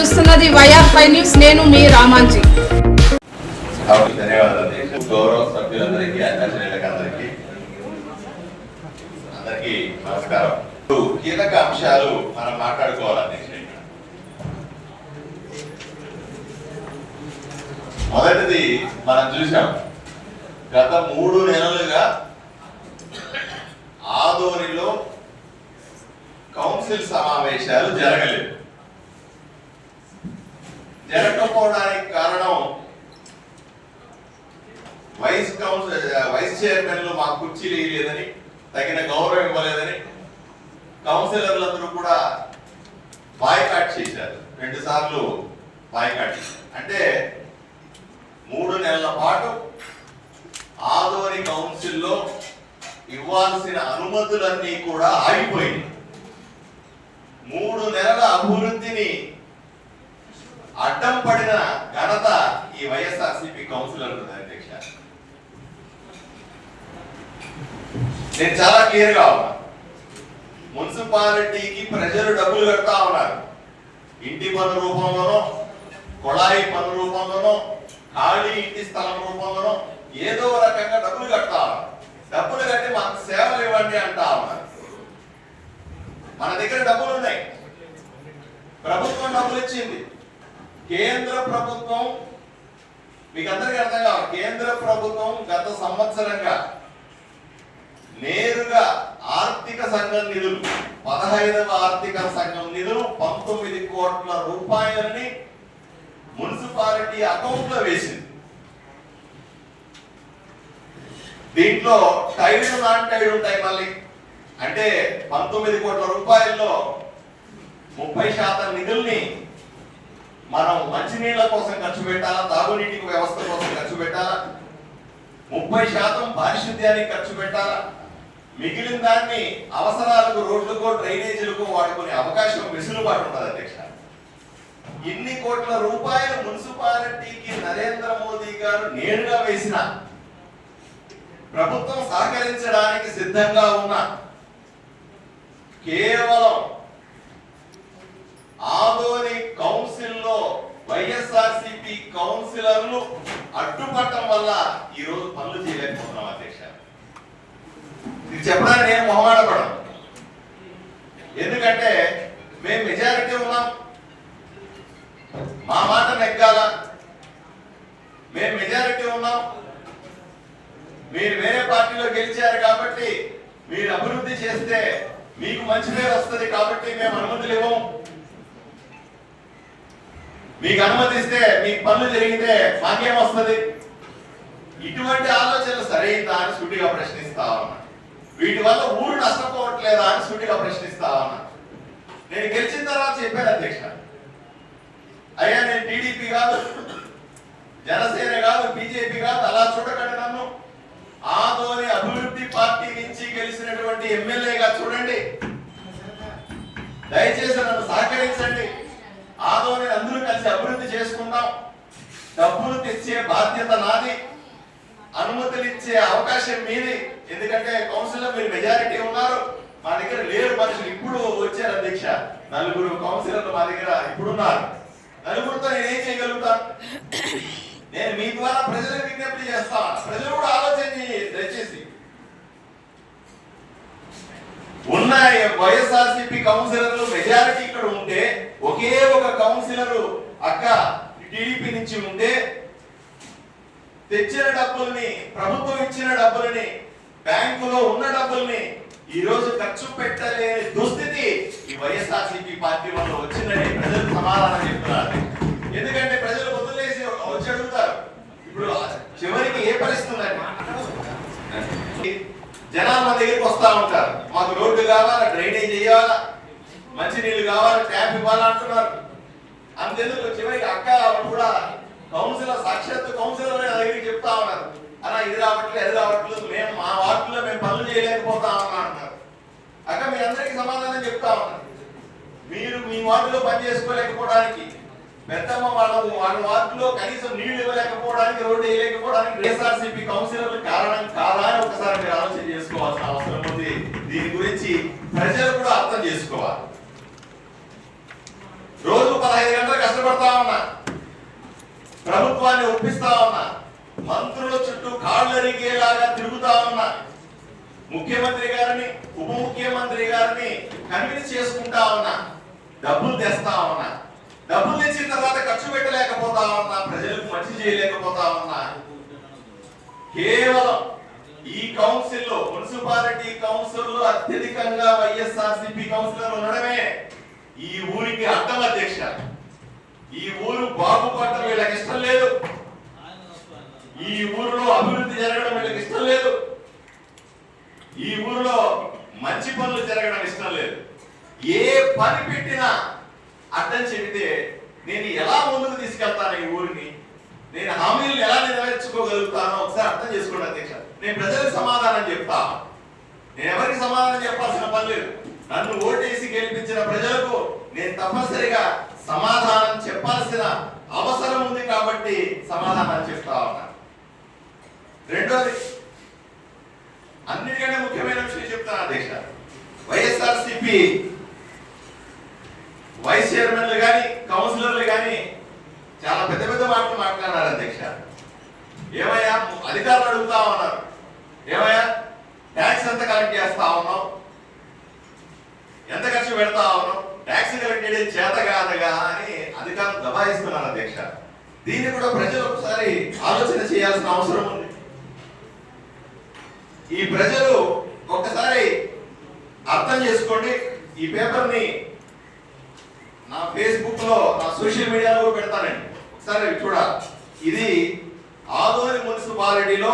చూస్తున్నది YR five news. నేను మీ రామాంజీ. గౌరవ సభ్యులందరికీ అందరికీ అందరికీ నమస్కారం. కీలక అంశాలు మనం మాట్లాడుకోవాలి మొదటిది మనం చూసాం గత మూడు నెలలుగా ఆదోనిలో కౌన్సిల్ సమావేశాలు జరగలేదు. జరగకపోవడానికి కారణం వైస్ కౌన్సిల్ వైస్ చైర్మన్లు మా కుర్చీలు వేయలేదని తగిన గౌరవం ఇవ్వలేదని కౌన్సిలర్లందరూ కూడా బాయ్కాట్ చేశారు. రెండు సార్లు బాయ్కాట్. చేశారు అంటే మూడు నెలల పాటు ఆదోని కౌన్సిల్లో ఇవ్వాల్సిన అనుమతులన్నీ కూడా ఆగిపోయింది. మూడు నెలల అభివృద్ధిని అడ్డం పడిన ఘనత ఈ వైఎస్ఆర్సిపి కౌన్సిలర్ అధ్యక్ష. నేను చాలా క్లియర్గా ఉన్నా. మున్సిపాలిటీకి ప్రజలు డబ్బులు కడతా ఉన్నారు. ఇంటి పన్ను రూపంలోనో కొళాయి పన్ను రూపంలోనో ఖాళీ ఇంటి స్థలం రూపంలోనో ఏదో రకంగా డబ్బులు కడతా ఉన్నారు. డబ్బులు కట్టి మాకు సేవలు ఇవ్వండి అంటా ఉన్నారు. మన దగ్గర డబ్బులు ఉన్నాయి. ప్రభుత్వం డబ్బులు ఇచ్చింది. కేంద్ర ప్రభుత్వం మీకు అందరికీ అర్థం కావాలి. కేంద్ర ప్రభుత్వం గత సంవత్సరంగా నేరుగా ఆర్థిక సంఘం నిధులు పదహైదవ ఆర్థిక సంఘం నిధులు పంతొమ్మిది కోట్ల రూపాయలని మున్సిపాలిటీ అకౌంట్లో వేసింది. దీంట్లో టైడ్ నాన్ టైడ్ ఉంటాయి మళ్ళీ. అంటే పంతొమ్మిది కోట్ల రూపాయల్లో ముప్పై శాతం నిధుల్ని మనం మంచినీళ్ళ కోసం ఖర్చు పెట్టాలా? తాగునీటికి వ్యవస్థ కోసం ఖర్చు పెట్టాలా? ముప్పై శాతం పారిశుద్ధ్యానికి ఖర్చు పెట్టాలా? మిగిలిన దాన్ని అవసరాలకు రోడ్లకు డ్రైనేజీలకు వాడుకునే అవకాశం వెసులుబాటు ఉన్నది అధ్యక్ష. ఇన్ని కోట్ల రూపాయలు మున్సిపాలిటీకి నరేంద్ర మోదీ గారు నేరుగా వేసిన ప్రభుత్వం సహకరించడానికి సిద్ధంగా ఉన్న కేవలం ఆదోని కౌన్సిల్లో వైఎస్ఆర్సిపి కౌన్సిలర్లు అడ్డుపడటం వల్ల ఈ రోజు పనులు చేయలేకపోతున్నాం అధ్యక్ష. ఇది చెప్పడానికి నేను మొహమాటపడను. ఎందుకంటే మేము మెజారిటీ ఉన్నాం. మా మాట నెగ్గాల. మేము మెజారిటీ ఉన్నాం. మీరు వేరే పార్టీలో గెలిచారు కాబట్టి మీరు అభివృద్ధి చేస్తే మీకు మంచి పేరు వస్తుంది కాబట్టి మేము అనుమతులు ఇవ్వము. మీకు అనుమతిస్తే మీకు పనులు జరిగితే మాకేం వస్తుంది? ఇటువంటి ఆలోచనలు సరైందా అని సూటిగా ప్రశ్నిస్తా ఉన్నా. వీటి వల్ల ఊరు నష్టపోవట్లేదా అని సూటిగా ప్రశ్నిస్తా ఉన్నా. నేను గెలిచిన తర్వాత చెప్పాను అధ్యక్ష. అయ్యా నేను టీడీపీ కాదు జనసేన కాదు బీజేపీ కాదు అలా చూడకండి నన్ను. ఆదోని అభివృద్ధి పార్టీ నుంచి గెలిచినటువంటి ఎమ్మెల్యేగా చూడండి. దయచేసి నన్ను సహకరించండి. ఆదోని అందరూ కలిసి అభివృద్ధి చేసుకుందాం. డబ్బులు తెచ్చే బాధ్యత నాది. అనుమతులు ఇచ్చే అవకాశం మీది. ఎందుకంటే కౌన్సిల్లో మీరు మెజారిటీ ఉన్నారు. మా దగ్గర లేరు మనుషులు. ఇప్పుడు వచ్చారు అధ్యక్ష. నలుగురు కౌన్సిలర్లు మా దగ్గర ఇప్పుడున్నారు. నలుగురితో నలుగురితో ఏం చేయగలుగుతాను నేను మీ ద్వారా ప్రజలకు విజ్ఞప్తి చేస్తాను ప్రజలు కూడా ఆలోచన దయచేసి. ఉన్న వైఎస్ఆర్సీపీ కౌన్సిలర్లు మెజారిటీ ఇక్కడ ఉంటే ఒకే ఒక కౌన్సిలర్ అక్క టీడీపీ నుంచి ఉంటే తెచ్చిన డబ్బుల్ని ప్రభుత్వం ఇచ్చిన డబ్బుల్ని బ్యాంకులో ఉన్న డబ్బుల్ని ఈ రోజు ఖర్చు పెట్టలేని దుస్థితి. ఈ వైఎస్ఆర్సీపీ పార్టీ వల్ల వచ్చిందని ప్రజలు సమాధానం చెప్తున్నారు. ఎందుకంటే ప్రజలు వదిలేసి వచ్చి అడుగుతారు. ఇప్పుడు చివరికి ఏ పరిస్థితి జనాలు మన దగ్గరికి వస్తా ఉంటారు. మాకు రోడ్డు కావాలా? డ్రైనేజ్ చేయాలా? మంచినీళ్ళు కావాలి ట్యాప్ ఇవ్వాలంటున్నారు అంతెందుకు చివరికి అక్క కూడా కౌన్సిలర్ సాక్షాత్ కౌన్సిలర్ దగ్గరికి చెప్తా ఉన్నారు. అలా ఇది రావట్లేదు అది రావట్లేదు మేము మా వార్డులో మేము పనులు చేయలేకపోతా ఉన్నాం అంటారు అక్క మీ అందరికీ సమాధానం చెప్తా ఉన్నారు మీరు మీ వార్డులో పని చేసుకోలేకపోవడానికి పెద్దమ్మ వాళ్ళ వాళ్ళ వార్డులో కనీసం నీళ్ళు ఇవ్వలేకపోవడానికి రోడ్డు వేయలేకపోవడానికి వైఎస్ఆర్సీపీ కౌన్సిలర్లు కారణం కాదా అని ఒకసారి మీరు ఆలోచన చేసుకోవాల్సిన అవసరం ఉంది. దీని గురించి ప్రజలు కూడా అర్థం చేసుకోవాలి. పదహైదు గంటలు కష్టపడతా ఉన్నా. ప్రభుత్వాన్ని ఒప్పిస్తా ఉన్నా. మంత్రుల చుట్టూ కాళ్ళు ఎరిగేలాగా తిరుగుతా ఉన్నా. ముఖ్యమంత్రి గారిని ఉప ముఖ్యమంత్రి గారిని కన్విన్స్ చేసుకుంటా ఉన్నా. డబ్బులు తెస్తా ఉన్నా. డబ్బులు తెచ్చిన తర్వాత ఖర్చు పెట్టలేకపోతా ఉన్నా. ప్రజలకు మంచి చేయలేకపోతా ఉన్నా. కేవలం ఈ కౌన్సిల్లో మున్సిపాలిటీ కౌన్సిల్లో అత్యధికంగా వైఎస్ఆర్సీపీ కౌన్సిలర్ ఉండడమే ఈ ఊరికి అర్థం అధ్యక్ష. ఈ ఊరు బాగుపడటం వీళ్ళకి ఇష్టం లేదు. ఈ ఊరిలో అభివృద్ధి జరగడం వీళ్ళకి ఇష్టం లేదు. ఈ ఊరిలో మంచి పనులు జరగడం ఇష్టం లేదు. ఏ పని పెట్టినా అర్థం చెబితే నేను ఎలా ముందుకు తీసుకెళ్తాను ఈ ఊరిని? నేను హామీలను ఎలా నెరవేర్చుకోగలుగుతానో ఒకసారి అర్థం చేసుకోండి అధ్యక్ష. నేను ప్రజలకు సమాధానం చెప్తా. నేను ఎవరికి సమాధానం చెప్పాల్సిన పని లేదు. నన్ను ఓటేసి గెలిపించిన ప్రజలకు నేను తప్పనిసరిగా సమాధానం చెప్పాల్సిన అవసరం ఉంది కాబట్టి సమాధానం చెప్తా ఉన్నా. రెండోది అన్నిటికంటే ముఖ్యమైన విషయం చెప్తాను అధ్యక్ష. వైఎస్ఆర్సిపి వైస్ చైర్మన్లు కానీ కౌన్సిలర్లు కానీ చాలా పెద్ద పెద్ద మాటలు మాట్లాడారు అధ్యక్ష. ఏమయ్యా అధికారులు అడుగుతా ఉన్నారు. ఏమయ్యా ట్యాక్స్ ఎంత కలెక్ట్ చేస్తా ఉన్నాం ఎంత ఖర్చు పెడతా ఉన్నాం ట్యాక్స్ కలెక్ట్ చేత కాదగా అని అధికారులు దబాయిస్తున్నారు అధ్యక్ష. దీన్ని కూడా ప్రజలు ఒకసారి ఆలోచన చేయాల్సిన అవసరం ఉంది. ఈ ప్రజలు ఒక్కసారి అర్థం చేసుకోండి. ఈ పేపర్ని నా ఫేస్బుక్లో నా సోషల్ మీడియాలో పెడతానండి. ఒకసారి చూడాలి. ఇది ఆదోని మున్సిపాలిటీలో